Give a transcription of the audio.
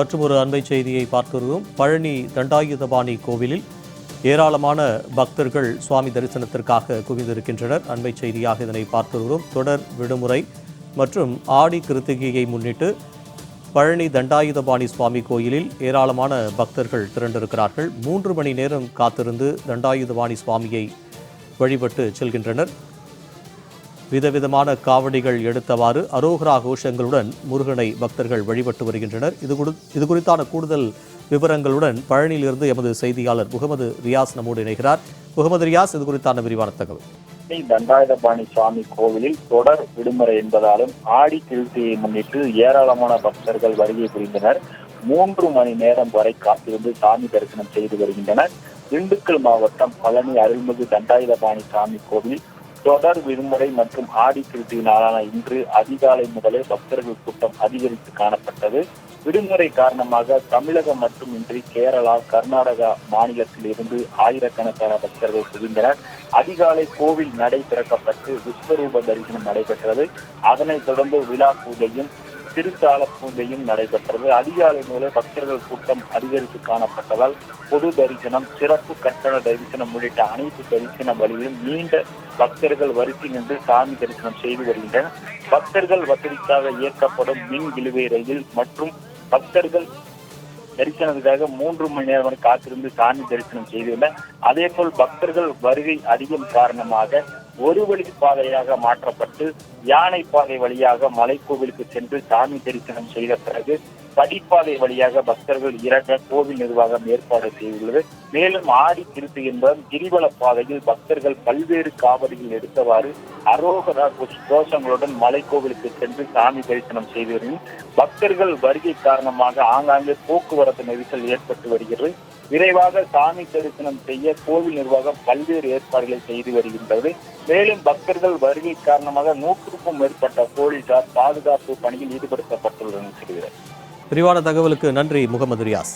மற்றும் ஒரு அண்மை செய்தியை பார்த்து பழனி தண்டாயுதபாணி கோவிலில் ஏராளமான பக்தர்கள் சுவாமி தரிசனத்திற்காக குவிந்திருக்கின்றனர். அண்மை செய்தியாக இதனை பார்த்து தொடர் விடுமுறை மற்றும் ஆடி கிருத்திகையை முன்னிட்டு பழனி தண்டாயுதபாணி சுவாமி கோயிலில் ஏராளமான பக்தர்கள் திரண்டிருக்கிறார்கள். மூன்று மணி நேரம் காத்திருந்து தண்டாயுதபாணி சுவாமியை வழிபட்டு செல்கின்றனர். விதவிதமான காவடிகள் எடுத்தவாறு அரோகரா கோஷங்களுடன் முருகனை பக்தர்கள் வழிபட்டு வருகின்றனர். இது இது குறித்தான கூடுதல் விவரங்களுடன் பழனியிலிருந்து எமது செய்தியாளர் முகமது ரியாஸ் நம்மோடு இணைகிறார். முகமது ரியாஸ் இது குறித்தான விரிவான தகவல். தண்டாயுதபாணி சுவாமி கோவிலில் தொடர் விடுமுறை என்பதாலும் ஆடி திருத்தியை முன்னிட்டு ஏராளமான பக்தர்கள் வருகை புரிந்தனர். மூன்று மணி நேரம் வரை காத்திருந்து சாமி தரிசனம் செய்து வருகின்றனர். திண்டுக்கல் மாவட்டம் பழனி அருள்மிகு தண்டாயுதபாணி சாமி கோவில் தொடர் விடுமுறை மற்றும் ஆடி திருத்தி நாளான இன்று அதிகாலை முதலே பக்தர்கள் கூட்டம் அதிகரித்து காணப்பட்டது. விடுமுறை காரணமாக தமிழகம் மட்டுமின்றி கேரளா கர்நாடகா மாநிலத்தில் இருந்து ஆயிரக்கணக்கான பக்தர்கள் குவிந்தனர். அதிகாலை கோவில் நடை திறக்கப்பட்டு விஸ்வரூப தரிசனம் நடைபெற்றது. அதனைத் தொடர்ந்து விழா பூஜையும் திருத்தாள பூஜையும் நடைபெற்றது. அதிகாலை முதலே பக்தர்கள் கூட்டம் அதிகரித்து காணப்பட்டதால் பொது தரிசனம் சிறப்பு கட்டண தரிசனம் உள்ளிட்ட அனைத்து தரிசன வழியிலும் நீண்ட பக்தர்கள் வரிசை நின்று சாமி தரிசனம் செய்து வருகின்றனர். பக்தர்கள் வசதிக்காக இயக்கப்படும் மின் இழுவை ரயில் மற்றும் பக்தர்கள் தரிசனத்துக்காக மூன்று மணி நேரம் காத்திருந்து சாமி தரிசனம் செய்துள்ளனர். அதே போல் பக்தர்கள் வருகை அதிகம் காரணமாக ஒரு வழி பாதையாக மாற்றப்பட்டு யானை பாதை வழியாக மலைக்கோவிலுக்கு சென்று சாமி தரிசனம் செய்த பிறகு படிப்பாதை வழியாக பக்தர்கள் இறங்க கோவில் நிர்வாகம் ஏற்பாடு செய்துள்ளது. மேலும் ஆடி திருத்து என்பதும் கிரிவல பாதையில் பக்தர்கள் பல்வேறு காவடிகள் எடுத்தவாறு அரோகரா கோஷங்களுடன் மலைக்கோவிலுக்கு சென்று சாமி தரிசனம் செய்து வருகின்றனர் பக்தர்கள் வருகை காரணமாக ஆங்காங்கே போக்குவரத்து நெரிசல் ஏற்பட்டு வருகிறது. விரைவாக சாமி தரிசனம் செய்ய கோவில் நிர்வாகம் பல்வேறு ஏற்பாடுகளை செய்து வருகின்றது. மேலும் பக்தர்கள் வருகை காரணமாக நூற்றுக்கும் மேற்பட்ட போலீசார் பாதுகாப்பு பணியில் ஈடுபடுத்தப்பட்டுள்ளனர். விரிவான தகவலுக்கு நன்றி முகமது ரியாஸ்.